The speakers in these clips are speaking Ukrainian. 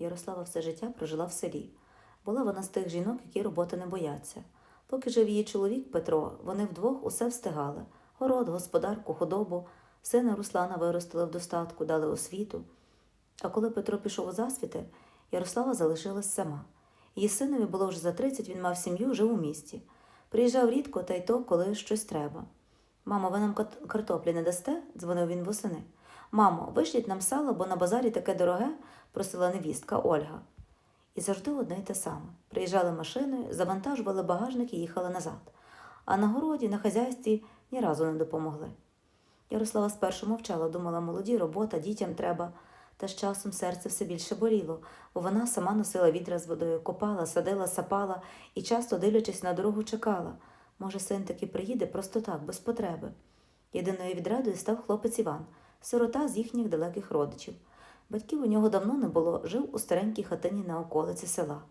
Ярослава все життя прожила в селі. Була вона з тих жінок, які роботи не бояться. Поки жив її чоловік Петро, вони вдвох усе встигали город, господарку, худобу. Сина Руслана виростили в достатку, дали освіту. А коли Петро пішов у засвіти, Ярослава залишилась сама. Її синові було вже за 30, він мав сім'ю, жив у місті. Приїжджав рідко, та й то, коли щось треба. Мамо, ви нам картоплі не дасте? дзвонив він восени. Мамо, вишліть нам сало, бо на базарі таке дороге, просила невістка Ольга. І завжди одне й те саме. Приїжджали машиною, завантажували багажник і їхали назад. А на городі, на хазяйстві ні разу не допомогли. Ярослава спершу мовчала, думала, молоді, робота, дітям треба. Та з часом серце все більше боліло, бо вона сама носила відра з водою, копала, садила, сапала і часто, дивлячись на дорогу, чекала. Може, син таки приїде просто так, без потреби. Єдиною відрадою став хлопець Іван, сирота з їхніх далеких родичів. Батьків у нього давно не було, жив у старенькій хатині на околиці села.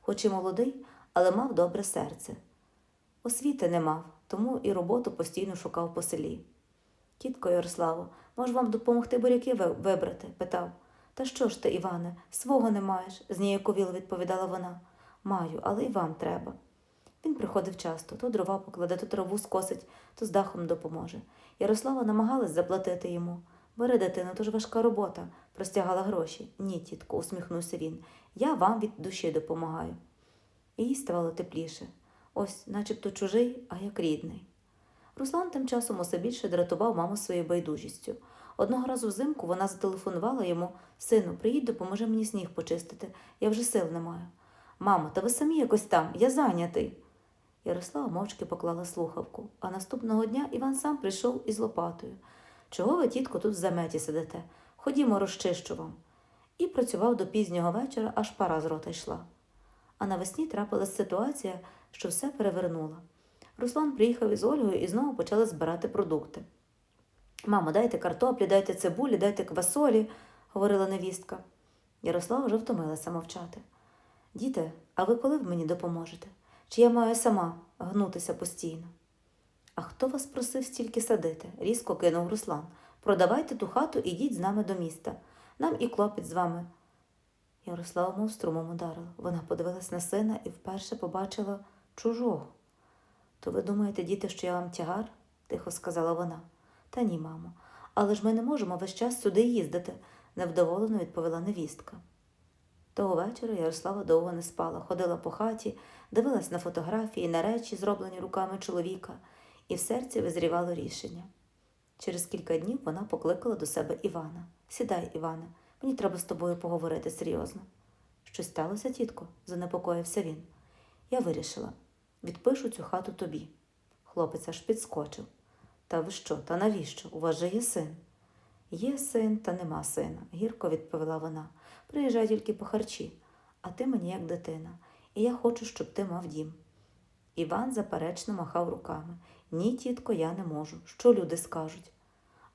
Хоч і молодий, але мав добре серце. Освіти не мав, тому і роботу постійно шукав по селі. Тітко Ярославо, може вам допомогти буряки вибрати? питав. Та що ж ти, Іване, свого не маєш, зніяковіло відповідала вона. Маю, але й вам треба. Він приходив часто, то дрова покладе, то траву скосить, то з дахом допоможе. Ярослава намагалась заплатити йому. Бери, дитину, то важка робота, простягала гроші. Ні, тітко, усміхнувся він. Я вам від душі допомагаю. І їй ставало тепліше. Ось, начебто чужий, а як рідний. Руслан тим часом усе більше дратував маму своєю байдужістю. Одного разу взимку вона зателефонувала йому Сину, приїдь, допоможи мені сніг почистити, я вже сил не маю. Мамо, та ви самі якось там, я зайнятий. Ярослава мовчки поклала слухавку, а наступного дня Іван сам прийшов із лопатою. Чого ви, тітко, тут в заметі сидите? Ходімо, розчищу вам. І працював до пізнього вечора, аж пара з рота йшла. А навесні трапилась ситуація, що все перевернула. Руслан приїхав із Ольгою і знову почали збирати продукти. Мамо, дайте картоплі, дайте цибулі, дайте квасолі, говорила невістка. Ярослава вже втомилася мовчати. Діти, а ви коли в мені допоможете? Чи я маю сама гнутися постійно? А хто вас просив стільки садити? різко кинув Руслан. Продавайте ту хату і йдіть з нами до міста. Нам і клопіт з вами. Ярослава мов струмом ударила. Вона подивилась на сина і вперше побачила чужого. То ви думаєте, діти, що я вам тягар? тихо сказала вона. Та ні, мамо, але ж ми не можемо весь час сюди їздити, невдоволено відповіла невістка. Того вечора Ярослава довго не спала, ходила по хаті, дивилась на фотографії, на речі, зроблені руками чоловіка, і в серці визрівало рішення. Через кілька днів вона покликала до себе Івана. Сідай, Іване, мені треба з тобою поговорити серйозно. Щось сталося, тітко? занепокоївся він. Я вирішила відпишу цю хату тобі. Хлопець аж підскочив. Та ви що, та навіщо? У вас же є син. Є син, та нема сина, гірко відповіла вона. Приїжджай тільки по харчі, а ти мені як дитина, і я хочу, щоб ти мав дім. Іван заперечно махав руками. Ні, тітко, я не можу. Що люди скажуть?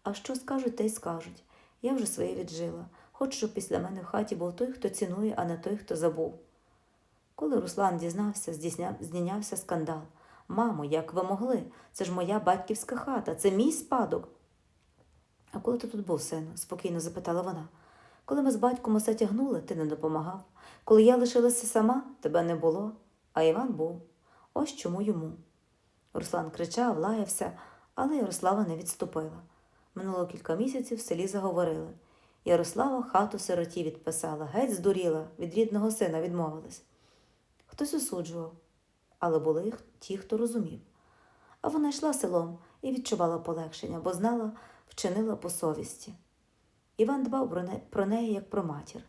А що скажуть, те й скажуть. Я вже своє віджила. Хочу, щоб після мене в хаті був той, хто цінує, а не той, хто забув. Коли Руслан дізнався, здійнявся скандал. Мамо, як ви могли? Це ж моя батьківська хата, це мій спадок. А коли ти тут був, сину? спокійно запитала вона. Коли ми з батьком усе тягнули, ти не допомагав. Коли я лишилася сама, тебе не було, а Іван був. Ось чому йому. Руслан кричав, лаявся, але Ярослава не відступила. Минуло кілька місяців в селі заговорили. Ярослава хату сироті відписала, геть здуріла, від рідного сина відмовилась. Хтось осуджував, але були ті, хто розумів. А вона йшла селом і відчувала полегшення, бо знала, вчинила по совісті. Іван дбав про неї, як про матір.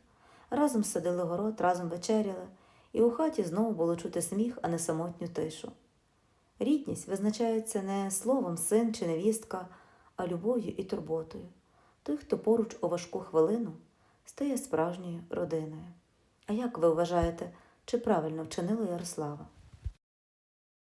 Разом садили город, разом вечеряли, і у хаті знову було чути сміх, а не самотню тишу. Рідність визначається не словом син чи невістка, а любов'ю і турботою. Той, хто поруч у важку хвилину, стає справжньою родиною. А як ви вважаєте, чи правильно вчинила Ярослава?